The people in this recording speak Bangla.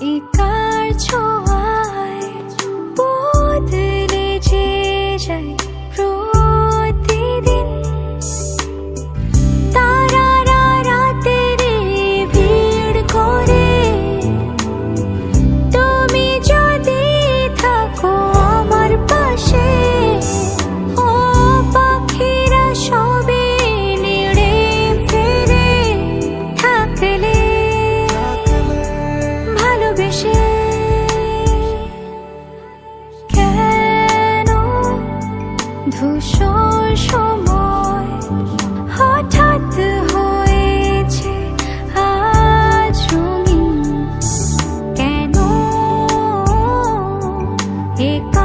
이깔 쳐 ধূসর সময় হঠাৎ হয়েছে আজ রঙিন। কেন একা